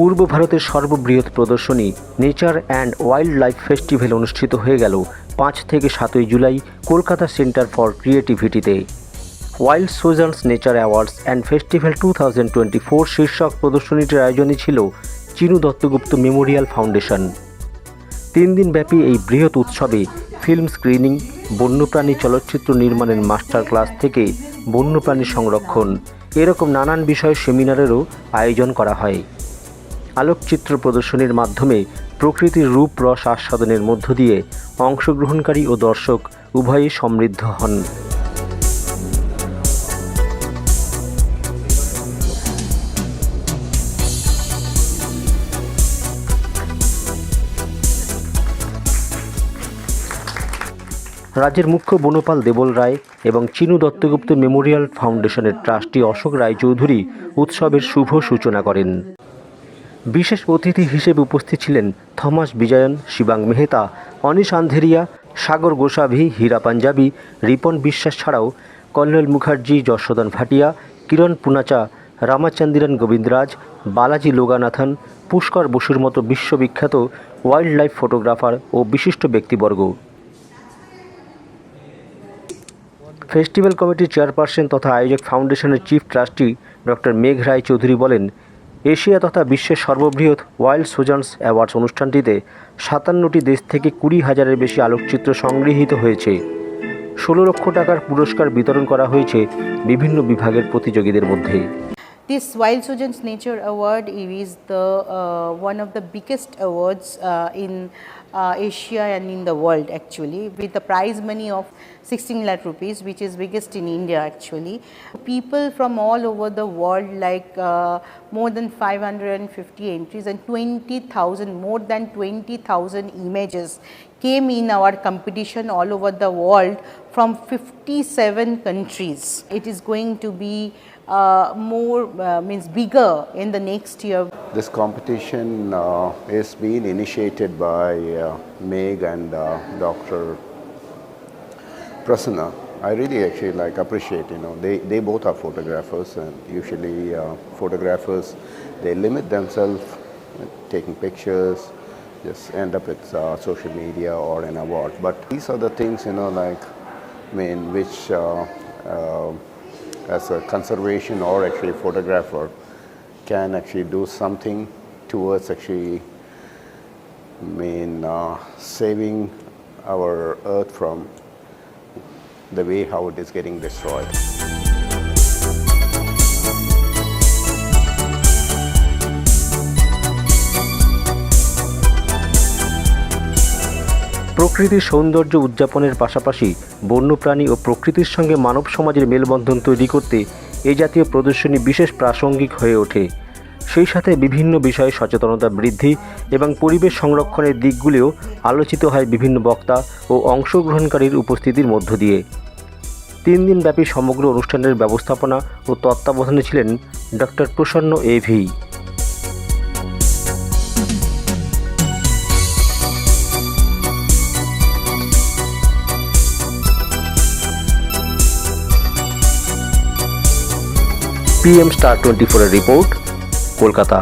পূর্ব ভারতের সর্ববৃহৎ প্রদর্শনী nature and wild life festival অনুষ্ঠিত হয়ে গেল পাঁচ থেকে সাতই July Kolkata centre for ক্রিয়েটিভিটিতে। Wild sojourns nature awards and festival two thousand twenty four শীর্ষক প্রদর্শনীটির আয়োজনে ছিল চিনু দত্তগুপ্ত মেমোরিয়াল ফাউন্ডেশন তিন দিনব্যাপী এই বৃহৎ উৎসবে ফিল্ম স্ক্রিনিং বন্যপ্রাণী চলচ্চিত্র নির্মাণের মাস্টার ক্লাস থেকে বন্যপ্রাণী সংরক্ষণ, এরকম নানান বিষয়ে সেমিনারেরও আয়োজন করা হয়। আলোকচিত্র প্রদর্শনীর মাধ্যমে প্রকৃতির রূপ রস আস্বাদনের মধ্য দিয়ে অংশগ্রহণকারী ও দর্শক উভয়ই সমৃদ্ধ হন। রাজ্যের মুখ্য বনপাল দেবল রায় এবং চিনু দত্তগুপ্ত মেমোরিয়াল ফাউন্ডেশনের ট্রাস্টি অশোক রায়চৌধুরী উৎসবের শুভ সূচনা করেন। বিশেষ অতিথি হিসেবে উপস্থিত ছিলেন থমাস বিজয়ন, শিবাং মেহতা, অনিশ আন্ধেরিয়া, সাগর গোসাভি হীরা পাঞ্জাবি, রিপন বিশ্বাস ছাড়াও কল্লোল মুখার্জি, যশোদান ভাটিয়া, কিরণ পুনাচা, রামাচন্দিরন গোবিন্দরাজ, বালাজি লোগানাথন, পুষ্কর বসুর মতো বিশ্ববিখ্যাত ওয়াইল্ড লাইফ ফটোগ্রাফার ও বিশিষ্ট ব্যক্তিবর্গ। ফেস্টিভ্যাল কমিটির চেয়ারপারসন তথা আয়োজক ফাউন্ডেশনের চিফ ট্রাস্টি ডক্টর মেঘ রায় চৌধুরী বলেন এশিয়া তথা বিশ্বের সর্ববৃহৎ ওয়াইল্ড সুজান্স অ্যাওয়ার্ডস অনুষ্ঠানটিতে সাতান্নটি দেশ থেকে কুড়ি হাজারের বেশি আলোকচিত্র সংগৃহীত হয়েছে। ষোলো লক্ষ টাকার পুরস্কার বিতরণ করা হয়েছে বিভিন্ন বিভাগের প্রতিযোগীদের মধ্যে। This Wild Sojourns Nature Award is the uh, one of the biggest awards uh, in uh, Asia and in the world actually, with the prize money of 16 lakh rupees, which is biggest in India actually. People from all over the world, like uh, more than 550 entries and 20,000, more than 20,000 images came in our competition all over the world from 57 countries. It is going to be uh, more uh, means bigger in the next year. This competition uh, is being initiated by uh, Meg and uh, Dr. Prasanna. I really actually like appreciate, you know, they, they both are photographers and usually uh, photographers, they limit themselves taking pictures, just end up with social media or an award. But these are the things, you know, like, I mean, which as a conservation or actually photographer can actually do something towards actually I mean uh, saving our earth from the way how it is getting destroyed. প্রকৃতির সৌন্দর্য উদযাপনের পাশাপাশি বন্যপ্রাণী ও প্রকৃতির সঙ্গে মানব সমাজের মেলবন্ধন তৈরি করতে এই জাতীয় প্রদর্শনী বিশেষ প্রাসঙ্গিক হয়ে ওঠে। সেই সাথে বিভিন্ন বিষয়ে সচেতনতা বৃদ্ধি এবং পরিবেশ সংরক্ষণের দিকগুলিও আলোচিত হয় বিভিন্ন বক্তা ও অংশগ্রহণকারীর উপস্থিতির মধ্য দিয়ে। তিন দিনব্যাপী সমগ্র অনুষ্ঠানের ব্যবস্থাপনা ও তত্ত্বাবধানে ছিলেন doctor Prasanna AV PM star twenty ফোরের রিপোর্ট কলকাতা।